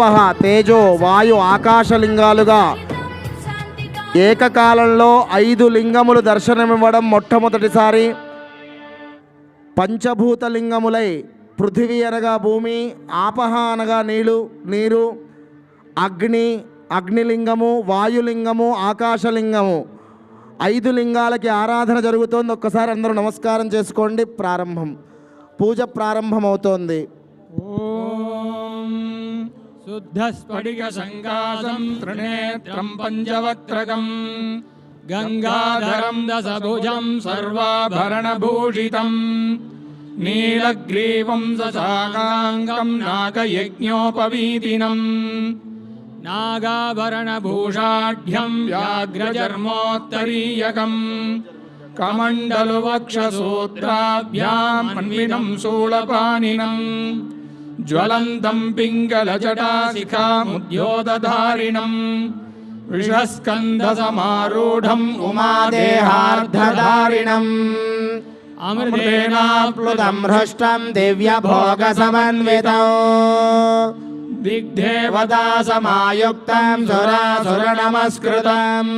పహ తేజో వాయు ఆకాశలింగాలుగా. ఏకకాలంలో ఐదు లింగములు దర్శనమివ్వడం మొట్టమొదటిసారి. పంచభూత లింగములై పృథివీ అనగా భూమి ఆపహ అనగా నీళ్ళు నీరు అగ్ని అగ్నిలింగము వాయులింగము ఆకాశలింగము. ఐదు లింగాలకి ఆరాధన జరుగుతోంది. ఒక్కసారి అందరూ నమస్కారం చేసుకోండి. ప్రారంభం. పూజ ప్రారంభమవుతోంది. ఓ शुद्धस्फटिकसङ्काशं त्रिनेत्रं पञ्चवक्त्रकम् गङ्गाधरं दशभुजं सर्वाभरणभूषितम् नीलग्रीवं सशाकाङ्गं नागयज्ञोपवीतिनम् नागाभरणभूषाढ्यं व्याघ्रचर्मोत्तरीयकम् कमण्डलुवक्षसूत्राभ्याम् अन्विनं शूलपानिनम् ज्वलन्तम् पिङ्गलजटाशिखामुद्योतधारिणम् वृषस्कन्धसमारूढम् उमादेहार्धधारिणम् अमृतेनाप्लुतम् हृष्टम् दिव्यभोगसमन्वितौ। दिग्धेवता समायुक्तम् सुरासुरनमस्कृतम्।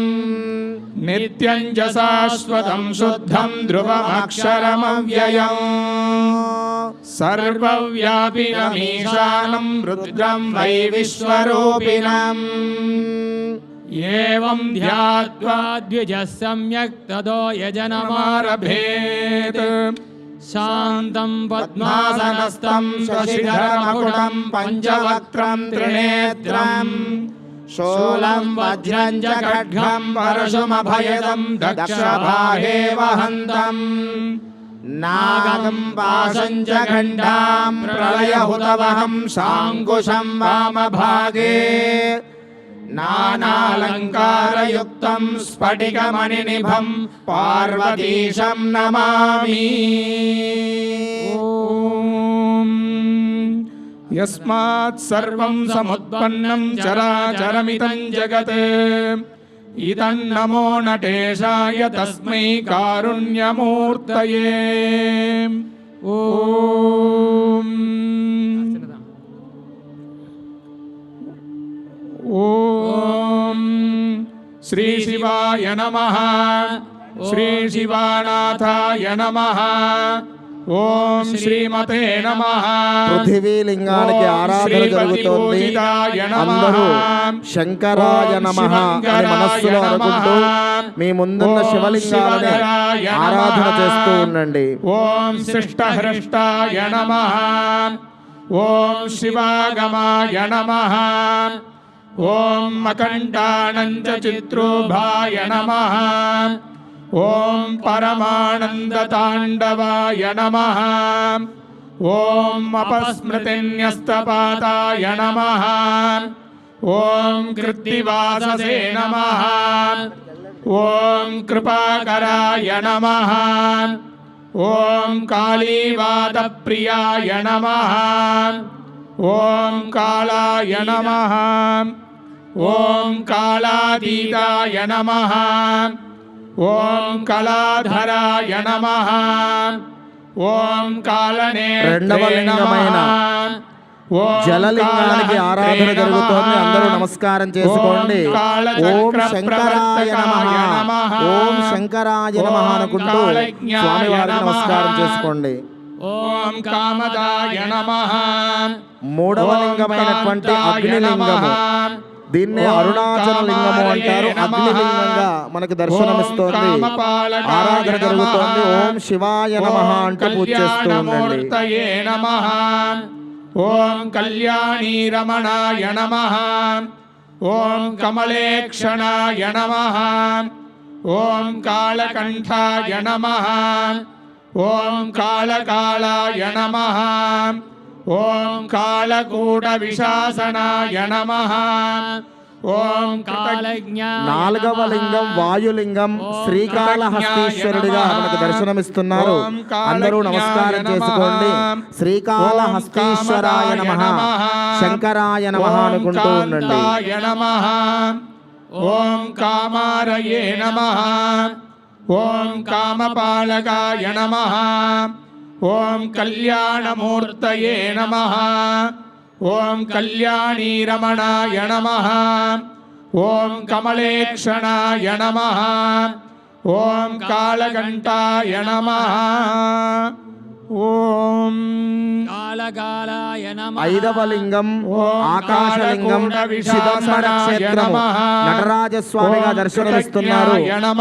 नित्यम् च शाश्वतम् शुद्धम् ध्रुवमक्षरमव्ययम्। सर्वव्यापिनमीशानं रुद्रं वै विश्वरूपिणम् एवं ध्यात्वा द्विजः सम्यक् ततो यजनमारभेत् शान्तं पद्मासनस्थं शशिधरमकुटं पञ्चवक्त्रं त्रिनेत्रम् शूलं वज्रं च खड्गं परशुमभयदं दक्षभागे वहन्तम् नागम् पाशम् च खण्डाम् प्रलयहुतवहम् साङ्कुशम् वामभागे नानालङ्कारयुक्तम् स्फटिकमणिनिभम् पार्वतीशम् नमामि यस्मात् सर्वम् समुत्पन्नम् चराचरमिदम् जगत् इदं नमो नटेशाय तस्मै कारुण्यमूर्तये। ॐ। ॐ। श्रीशिवाय नमः। श्रीशिवानाथाय नमः ఓం శ్రీమతే నమ. పృథివీ లింగానికి ఆరాధన జరుగుతోంది. అందరూ శంకరాయ నమ మనస్సులో అనుకుంటూ మీ ముందున్న శివలింగాలని ఆరాధన చేస్తూ ఉండండి. ఓం శిష్ట హృష్టాయ నమ. ఓం శివాగమాయ నమ. ఓం మకంఠానంద చిత్రోభాయ నమ. ॐ परमानन्दताण्डवाय नमः ॐ अपस्मृतिन्यस्तपाताय नमः ॐ कृत्तिवाससे नमः ॐ कृपाकराय नमः ॐ कालीवादप्रियाय नमः ॐ कालाय नमः ॐ कालातीताय नमः ఓం కళాధరాయ నమ. ఓం కాలనే రెండవ లింగమైన జలలింగానికి ఆరాధన జరుగుతోంది. అందరూ నమస్కారం చేసుకోండి. ఓం శంకరాయ నమ. ఓం శంకరాయ నమ అనుకుంటూ స్వామివారికి నమస్కారం చేసుకోండి. ఓం కామదాయ నమ. మూడవ లింగమైనటువంటి అగ్నిలింగము. దీన్నే అరుణాచల లింగము అంటారు. అగ్నిలింగంగా మనకు దర్శనమిస్తోంది. ఆరాధన జరుగుతోంది. ఓం శివాయ నమ అంటూ పూజ చేస్తూ ఉండండి ఓం కళ్యాణీ రమణాయ నమః. ఓం కమలేక్షణాయ నమః. ఓం కాళకంఠాయ నమః. ఓం కాళకాళాయ నమః. ఓం కాళకూటవిశాసనాయ నమః. ఓం కాళజ్ఞా నాలుగవ లింగం వాయులింగం శ్రీకాళహస్తీశ్వరుడిగా మనకు దర్శనమిస్తున్నారు. అందరూ నమస్కారం నమః. చేసుకోండి శ్రీకాళహస్తీశ్వరాయ నమ. నమః. శంకరాయ నమ అనుకుంటూ ఉండండి. నమః. ఓం కామారయే నమః. ఓం కామపాలకాయ నమః. ॐ कल्याणमूर्तये नमः ॐ कल्याणीरमणाय नमः ॐ कमलेक्षणाय नमः ॐ कालघण्टाय नमः ఐదవలింగం ఆకాశలింగం చిదంబర క్షేత్రం నటరాజస్వామిగా దర్శనమిస్తున్నారు.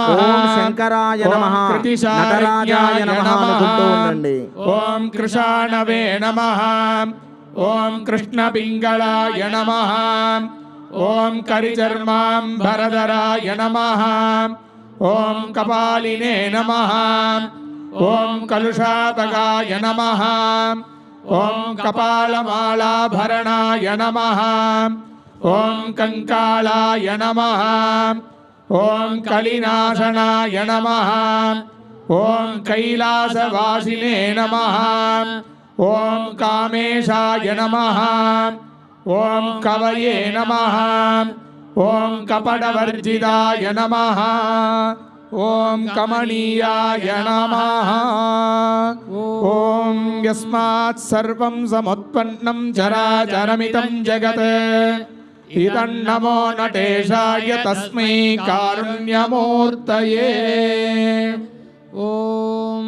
ఓం శంకరాయ నమ. నటరాజాయ నమ. ఓం కృషాణవే నమ. ఓం కృష్ణ పింగళాయ నమ. ఓం కరిచర్మాం భరధరాయ నమ. ఓం కపాలినే నమ. ॐ कलुषातकाय नमः। ॐ कपालमालाभरणाय नमः। ॐ कङ्कालाय नमः। ॐ कलिनाशनाय नमः। ॐ कैलासवासिने नमः। ॐ कामेशाय नमः। ॐ कवये नमः। ॐ कपटवर्जिताय नमः। ॐ कमणीयाय नमः। ॐ यस्मात् सर्वं समुत्पन्नं जगत। जगत् इदन्नमो नटेशाय तस्मै कारुण्यमूर्तये। ఓం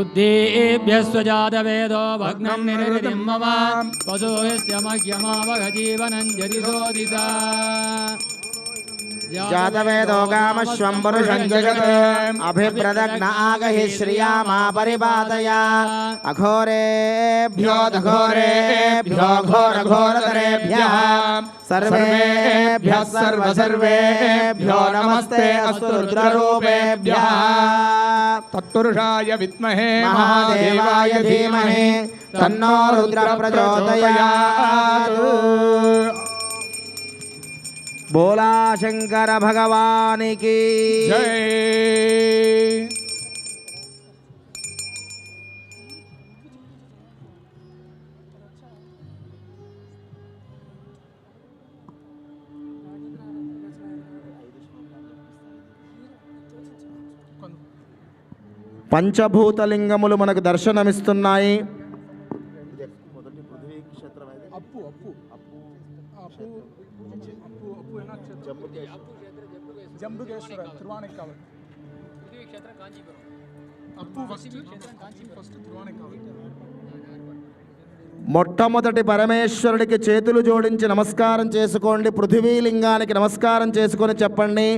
उद्दीप्यस्वजातवेदो भग्नं निरतिं मम जातवेदो कामश्वं पुरुषं जगत्। अभिप्रदग्न आगहि श्रियामा परिपातया। अघोरेभ्यो दघोरेभ्यो घोरघोरतरेभ्यः। सर्वेभ्यः सर्वसर्वेभ्यो नमस्ते अस्तु रुद्ररूपेभ्यः। तत्पुरुषाय विद्महे महादेवाय धीमहि तन्नो रुद्र प्रचोदयात् बोला शंकर भगवान की। जय। Cuando పంచభూతలింగములు మనకు దర్శనమిస్తున్నాయి. మొట్టమొదటి పరమేశ్వరుడికి చేతులు జోడించి నమస్కారం చేసుకోండి. పృథివీలింగానికి నమస్కారం చేసుకొని చెప్పండి.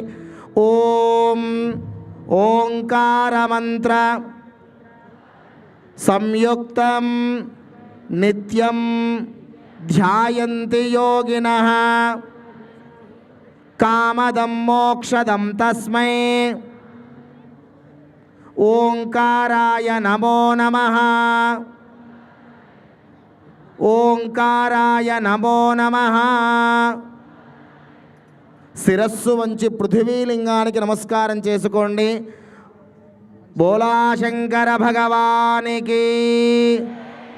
ఓం ఓంకారమంత్ర. సంయుక్తం నిత్యం ధ్యాయంతి యోగిన. కామదం మోక్షదం తస్మై. ఓంకారాయ నమో నమ. ఓంకారాయ నమో నమ. శిరస్సు వంచి పృథివీలింగానికి నమస్కారం చేసుకోండి. బోలాశంకర భగవానికి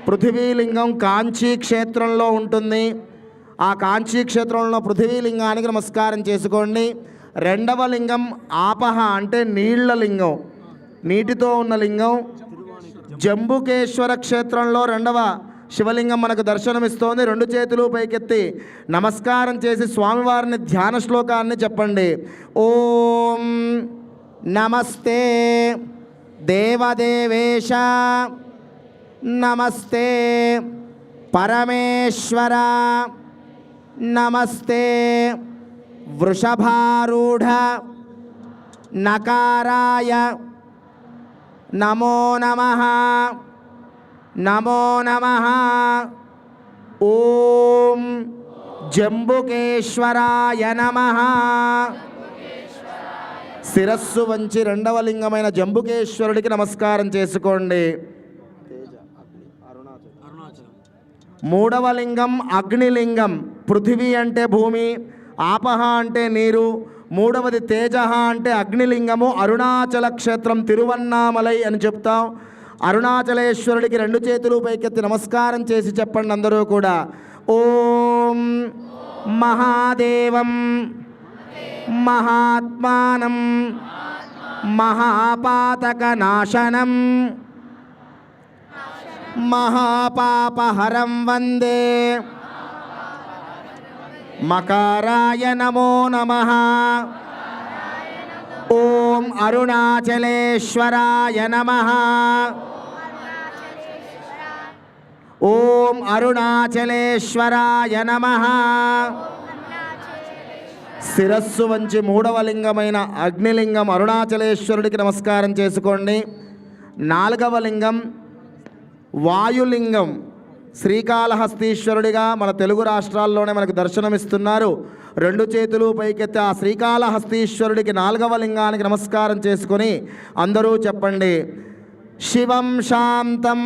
పృథివీలింగం కాంచీ క్షేత్రంలో ఉంటుంది. ఆ కాంచీ క్షేత్రంలో పృథివీలింగానికి నమస్కారం చేసుకోండి. రెండవ లింగం ఆపహ అంటే నీళ్ళ లింగం నీటితో ఉన్న లింగం. జంబుకేశ్వర క్షేత్రంలో రెండవ శివలింగం మనకు దర్శనమిస్తోంది. రెండు చేతులు పైకెత్తి నమస్కారం చేసి స్వామివారిని ధ్యాన శ్లోకాన్ని చెప్పండి. ఓం నమస్తే దేవదేవేశ. నమస్తే పరమేశ్వర. నమస్తే వృషభారూఢ. నకారాయ. నమో నమః. నమో నమః. ఓం జంబుకేశ్వరాయ నమ. శిరస్సు వంచి రెండవ లింగమైన జంబుకేశ్వరుడికి నమస్కారం చేసుకోండి. మూడవ లింగం అగ్నిలింగం. పృథివీ అంటే భూమి ఆపహ అంటే నీరు మూడవది తేజ అంటే అగ్నిలింగము అరుణాచల క్షేత్రం తిరువన్నామలై అని చెప్తాం. అరుణాచలేశ్వరుడికి రెండు చేతులు పైకెత్తి నమస్కారం చేసి చెప్పండి అందరూ కూడా. ఓం మహాదేవం మహాత్మానం మహాపాతక నాశనం మహాపాపహరం వందే. మకారాయ నమో నమ. ఓ అరుణాచలేశ్వరాయ నమ. ఓం అరుణాచలేశ్వరాయ నమ. శిరస్సు వంచి మూడవ లింగమైన అగ్నిలింగం అరుణాచలేశ్వరుడికి నమస్కారం చేసుకోండి. నాలుగవ లింగం వాయులింగం. శ్రీకాళహస్తీశ్వరుడిగా మన తెలుగు రాష్ట్రాల్లోనే మనకు దర్శనమిస్తున్నారు. రెండు చేతులు పైకెత్తి ఆ శ్రీకాళహస్తీశ్వరుడికి నాలుగవ లింగానికి నమస్కారం చేసుకొని అందరూ చెప్పండి. శివం శాంతం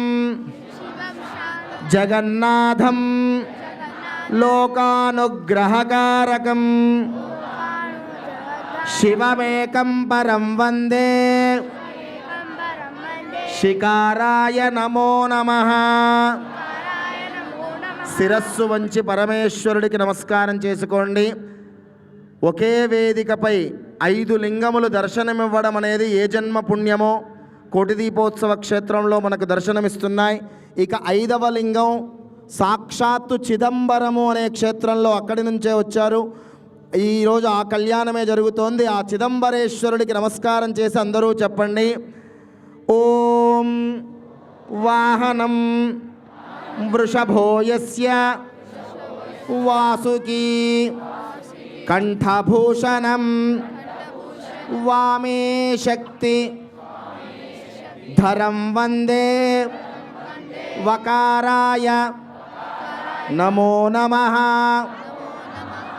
జగన్నాథం లోకానుగ్రహకారకం శివమేకం పరం వందే శికారాయ నమో నమ. శిరస్సు వంచి పరమేశ్వరుడికి నమస్కారం చేసుకోండి. ఒకే వేదికపై ఐదు లింగములు దర్శనమివ్వడం అనేది ఏ జన్మ పుణ్యమో కోటి దీపోత్సవ క్షేత్రంలో మనకు దర్శనమిస్తున్నాయి. ఇక ఐదవ లింగం సాక్షాత్తు చిదంబరము అనే క్షేత్రంలో అక్కడి నుంచే వచ్చారు. ఈరోజు ఆ కళ్యాణమే జరుగుతోంది. ఆ చిదంబరేశ్వరుడికి నమస్కారం చేసి అందరూ చెప్పండి. ఓం వాహనం वृषभो यस्य वासुकी वामे शक्ति धरम वंदे वकाराय नमो नमः।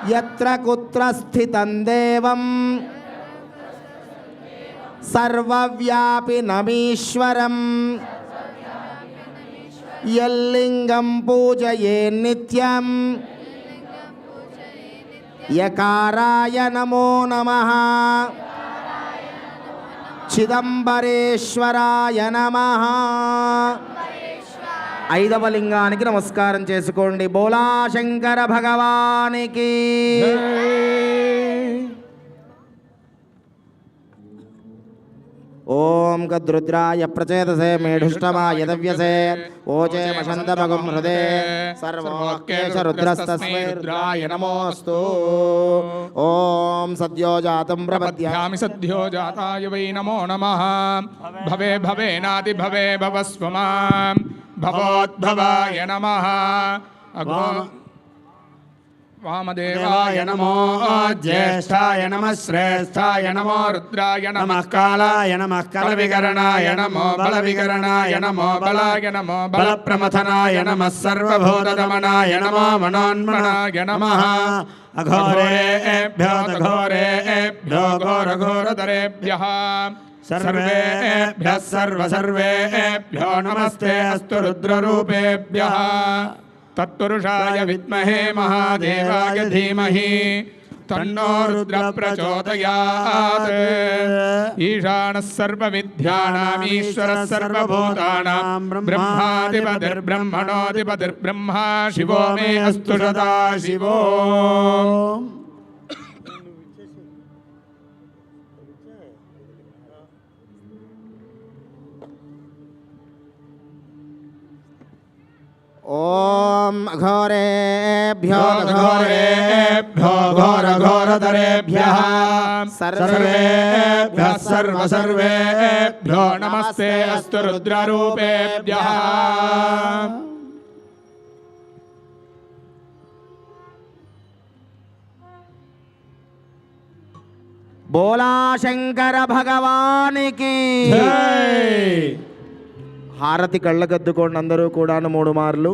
यत्र कुत्र स्थितं देवं యల్లింగం पूजये నిత్యం. యకారాయ నమో. నమ చిదంబరేశ్వరాయ నమ. ఐదవ లింగానికి నమస్కారం చేసుకోండి. బోలా శంకర భగవానికి ఓం గద్రుద్రాయ ప్రచేతసే మేఢుష్టమాయ దవ్యసే. ఓచే వసంతమగం హృదే. సర్వోకేశ రుద్రస్తస్మై రుద్రాయ నమోస్తు. ఓం సద్యో జాతం ప్రపద్యామి. సద్యో జాతాయ వై నమో నమః. భవే భవే నాది భవే భవస్వమాం భవోద్భవాయ నమః. అగో वामदेवाय नमो ज्येष्ठाय नमः श्रेष्ठाय नमो रुद्राय नमः नमः कालाय नमः बलविकरणाय नमो बलविकरणाय नमो बलाय नमो बलप्रमथनाय नमः सर्वभूतदमनाय नमो मनोन्मनाय नमः अघोरेभ्यो घोरेभ्यो घोरघोरतरेभ्यः सर्वेभ्यः सर्वसर्वेभ्यो नमस्ते अस्तु रुद्ररूपेभ्यः तत्पुरुषाय विद्महे महादेवाय धीमहि तन्नो रुद्र प्रचोदयात् ईशानः सर्वविद्यानामीश्वरः सर्वभूतानां ब्रह्माधिपतिर्ब्रह्मणोऽधिपतिर्ब्रह्मा शिवो मे अस्तु सदा शिवो ओम घरे भ्यो घरे भ्यो घर घर दरे भ्या सर्वे घोरेभ्यो सर्व सर्वे भ्यो नमस्ते अस्तु रुद्ररूपेभ्यः बोला शंकर भगवान की హారతి కళ్ళకద్దుకోండి అందరూ కూడాను మూడు మార్లు.